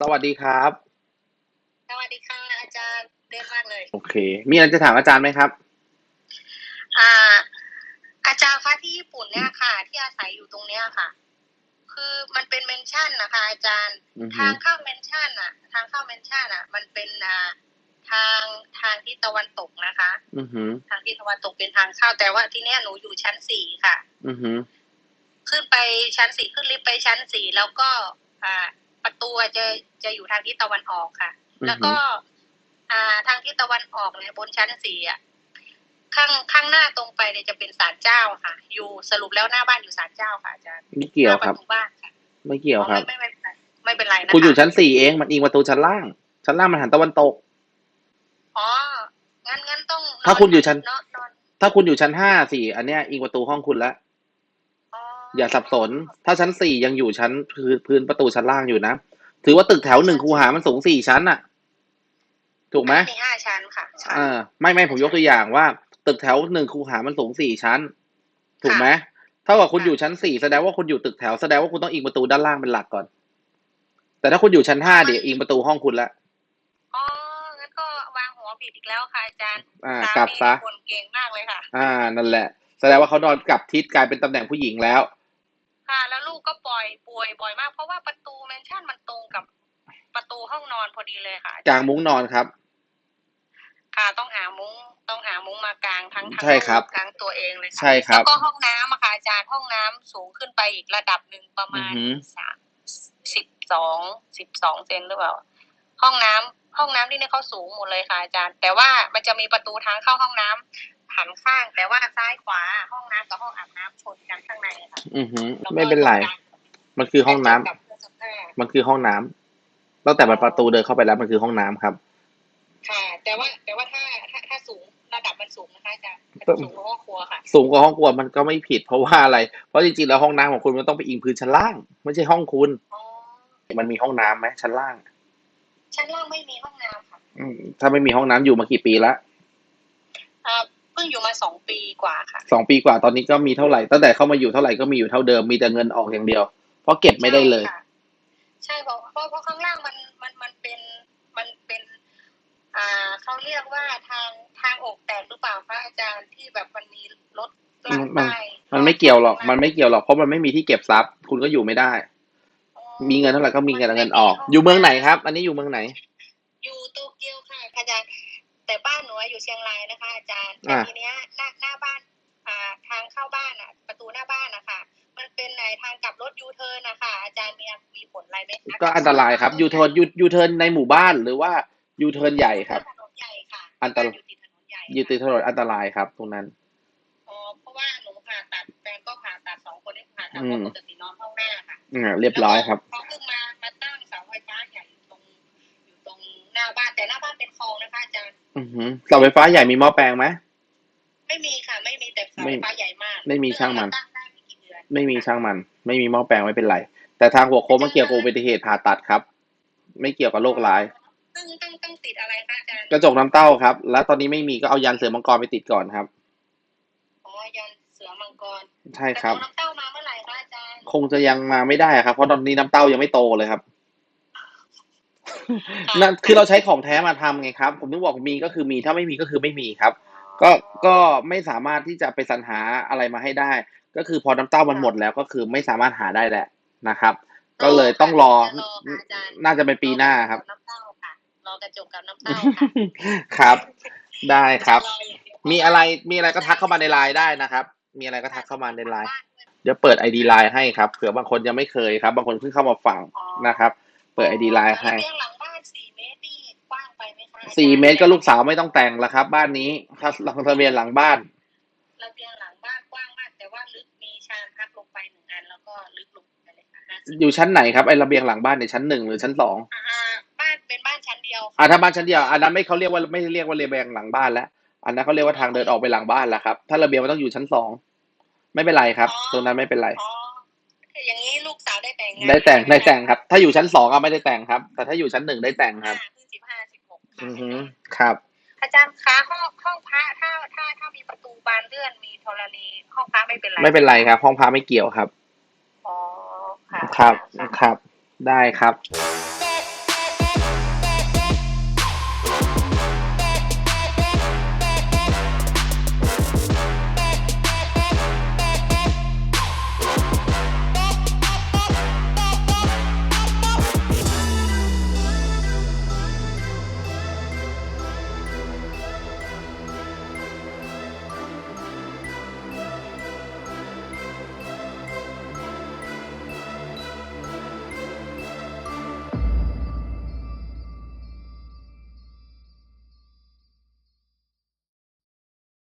สวัสดีครับ สวัสดีค่ะอาจารย์เดินมากเลย โอเค มีอะไรจะถามอาจารย์ไหมครับ อ่า อาจารย์คะที่ญี่ปุ่นเนี่ยค่ะ ที่อาศัยอยู่ตรงเนี้ยค่ะ คือมันเป็นเมนชั่นนะคะ อาจารย์ อือฮึ ทางเข้าเมนชั่นอะทางเข้าเมนชั่นอะมันเป็นอ่าทางทางที่ตะวันตกนะคะ อือหือ ทางที่ตะวันตกเป็นทางเข้าแต่ว่าที่เนี้ยหนูอยู่ชั้นสี่ค่ะ อือหือ ขึ้นไปชั้นสี่ขึ้นลิฟต์ไปชั้นสี่แล้วก็ อ่าประตูอะ จะจะอยู่ทางทิศตะวันออกค่ะอือแล้วหืก็ออ่าทางทิศตะวันออกเนี่ยบนชั้นสี่อะข้างข้างหน้าตรงไปเนี่ยจะเป็นศาลเจ้าค่ะ อยู่สรุปแล้วหน้าบ้านอยู่ศาลเจ้าค่ะอาจารย์ไม่เกี่ยวครับหน้าประตูบ้านค่ะไม่เกี่ยวครับไม่ไม่ไม่เป็นไรไม่เป็นไรนะคะคุณอยู่ชั้นสี่เองมันอิงประตูชั้นล่าง ชั้นล่างมันหันตะวันตกอ๋องั้นงั้นต้อง ถ้าคุณอยู่ชั้นนอนนอนถ้าคุณอยู่ชั้นห้าสี่อันเนี้ยอิงประตูห้องคุณแล้วอ๋ออย่าสับสน ถ้าชั้นสี่ยังอยู่ชั้นพื้นพื้นประตูชั้นล่างอยู่นะ ถือว่าตึกแถวหนึ่งคูหามันสูงสี่ชั้นอะถูกไหมมีห้าชั้นค่ะใช่อ่าไม่ไม่ผมยกตัวอย่างว่า ตึกแถวหนึ่งคูหามันสูงสี่ชั้น ถูกไหมเท่ากับคุณอยู่ชั้นสี่แสดงว่าคุณอยู่ตึกแถวแสดงว่าคุณต้องอิงประตูด้านล่างเป็นหลักก่อน แต่ถ้าคุณอยู่ชั้นห้าเดี๋ยวอิงประตูห้องคุณละอ๋องั้นก็วางหัวผิดอีกแล้วค่ะอาจารย์อ่าสกลับซะคนเก่งมากเลยค่ะ อ่านั่นแหละ แสดงว่าเขานอนกลับทิศกลายเป็นตำแหน่งผู้หญิงแล้ว ค่ะแล้วลู กก็ปล่อยป่วยบ่อยมากเพราะว่าประตูแมนชั่นมันตรงกับประตูห้องนอนพอดีเลยค่ะกลางมุ้งนอนครับ ค่ะต้องหามุ้งต้องหามุ้งมากลางทั้งทั้งใช่ครับลูกทั้งตัวเองเลยค่ะใช่ครับแล้วก็ห้องน้ำอะค่ะอาจารย์ห้องน้ำสูงขึ้นไปอีกระดับหนึ่งประมาณอือหือสามสิบสองสิบสองเซนหรือเปล่า ห้องน้ำห้องน้ำที่นี่เขาสูงหมดเลยค่ะอาจารย์ แต่ว่ามันจะมีประตูทางเข้าห้องน้ำ หันข้างแต่ว่าซ้ายขวาห้องน้ำกับห้องอาบน้ำชนกันข้างในค่ะอือหือแล้วก็ไม่เป็นไร มันคือห้องน้ำกับเครื่องซักผ้ามันคือห้องน้ำตั้งแต่มันประตูเดินเข้าไปแล้วมันคือห้องน้ำครับ ค่ะ แต่ว่าแต่ว่าถ้าถ้าถ้าสูงระดับมันสูงนะคะอาจารย์มันต้องสูงกว่าห้องครัวค่ะสูงกว่าห้องครัวมันก็ไม่ผิดเพราะว่าอะไร เพราะจริงๆแล้วห้องน้ำของคุณมันต้องไปอิงพื้นชั้นล่าง ไม่ใช่ห้องคุณ อ๋อมันมีห้องน้ำไหมชั้นล่าง ชั้นล่างไม่มีห้องน้ำค่ะอืมถ้าไม่มีห้องน้ำอยู่มากี่ปีละอ่าเพิ่งอยู่มาสองปีกว่าค่ะสองปีกว่าตอนนี้ก็มีเท่าไหร่ตั้งแต่เข้ามาอยู่เท่าไหร่ก็มีอยู่เท่าเดิมมีแต่เงินออกอย่างเดียว เพราะเก็บไม่ได้เลย ใช่ค่ะใช่เพราะเพราะเพราะข้างล่างมันมันมันเป็นมันเป็น อ่าเขาเรียกว่าทางทางอกแตกหรือเปล่าคะอาจารย์ที่แบบมันมีรถลากมันใต้มันไม่เกี่ยวหรอก มันไม่เกี่ยวหรอกเพราะมันไม่มีที่เก็บทรัพย์ คุณก็อยู่ไม่ได้อ๋อมีเงินเท่าไหร่ก็มีเงินเงินออก อยู่เมืองไหนครับ อันนี้อยู่เมืองไหน อยู่โตเกียวค่ะอาจารย์ แต่บ้านหนูอะอยู่เชียงรายนะคะอาจารย์แต่อ่า ทีเนี้ยหน้าหน้าบ้านอ่าทางเข้าบ้านอะ ประตูหน้าบ้านนะคะมันเป็นไหนทางกลับรถยูเทิร์นนะคะอาจารย์มีมีผลอะไรไหมคะก็อันตรายครับยูเทิร์นยูยูเทิร์นในหมู่บ้านหรือว่ายูเทิร์นใหญ่ครับ ถนนใหญ่ค่ะอันตราย บ้อยู่ติดถนนใหญ่ยูติดถนนอันตรายครับ ตรงนั้น อ๋อเพราะว่าหนูผ่าตัดแฟนก็ผ่าตัดสองคนได้ผ่าตัดอืเพมราะปกตินอนห้องหน้าค่ะอ่าเรียบร้อยครับเขาเพิ่งมามาตั้ง แต่หน้าบ้านเป็นคลองนะคะอาจารย์อือหือเสาไฟฟ้าใหญ่มีหม้อแปลงไหมไม่มีค่ะ ไม่มีแต่เสาไม่ไฟฟ้าใหญ่มากไม่มีช่างมันเพิ่เอตั้งได้ไม่กี่เดือนไม่มีช่างมัน ไม่มีหม้อแปลงไม่เป็นไร แต่ทางหัวโค้งมันเกี่ยวกับอุบัติเหตุผ่าตัดครับ ไม่เกี่ยวกับโรคร้าย ต้องต้องต้องติดอะไรคะอาจารย์กระจกน้ำเต้าครับ แล้วตอนนี้ไม่มีก็เอายันเสือมังกรไปติดก่อนครับ อ๋อยันเสือมังกรใช่ครับ แต่ตัวน้ำเต้ามาเมื่อไหร่คะอาจารย์ คงจะยังมาไม่ได้ครับ เพราะตอนนี้น้ำเต้ายังไม่โตเลยครับ นั่นคือเราใช้ของแท้มาทำไงครับ ผมถึงบอกมีก็คือมีถ้าไม่มีก็คือไม่มีครับ ก็ก็ไม่สามารถที่จะไปสรรหาอะไรมาให้ได้ ก็คือพอน้ำเต้ามันหมดแล้วก็คือไม่สามารถหาได้แหละนะครับ ก็เลยต้องรอจะรอค่ะอาจารย์น่าจะเป็นปีหน้าครับน้ำเต้าค่ะรอกระจกกับน้ำเต้าค่ะครับ ได้ครับออย่างเดียวมีอะไรมีอะไรก็ทักเข้ามาในไลน์ได้นะครับ มีอะไรก็ทักเข้ามาในไลน์เดี๋ยวเปิดไอดีไลน์ให้ครับเผื่อบางคนยังไม่เคยครับ บางคนเพิ่งเข้ามาฟังนะครับเปิดไอดีไลน์ให้ระเบียงหลังบ้านสี่เมตรนี่กว้างไปไหมคะอาจารย์สี่เมตรก็ลูกสาวไม่ต้องแต่งแล้วครับ บ้านนี้ถ้าลงทะเบียนหลังบ้านระเบียงหลังบ้านกว้างมากแต่ว่าลึกมีชานพักลงไปหนึ่งอันแล้วก็ลึกลงไปเลยค่ะ50อยู่ชั้นไหนครับไอระเบียงหลังบ้านในยชั้นหนึ่งหรือชั้นสองอ่าบ้านเป็นบ้านชั้นเดียวอ่าถ้าบ้านชั้นเดียวอันนั้นไม่เขาเรียกว่าไม่เรียกว่าระเบียงหลังบ้านแล้วอันนั้นเขาเรียกว่าทางเดินออกไปหลังบ้านแล้วครับ ถ้าระเบียงมันต้องอยู่ชั้นสองไม่เป็นไรครับตรงนั้นไม่เป็นไรอ๋อ อย่างนี้ลูกสาวได้แต่งงานได้แต่งได้แต่งครับ ถ้าอยู่ชั้นสองก็ไม่ได้แต่งครับ แต่ถ้าอยู่ชั้นหนึ่งได้แต่งครับอ่าเพิ่งสิบห้าสิบหกอือฮึครับ อาจารย์คะห้องห้องพระถ้าถ้าถ้ามีประตูบานเลื่อนมีธรณีห้องพระไม่เป็นไรไม่เป็นไรครับ ห้องพาไม่เกี่ยวครับอ๋อค่ะครับะครับ ได้ครับค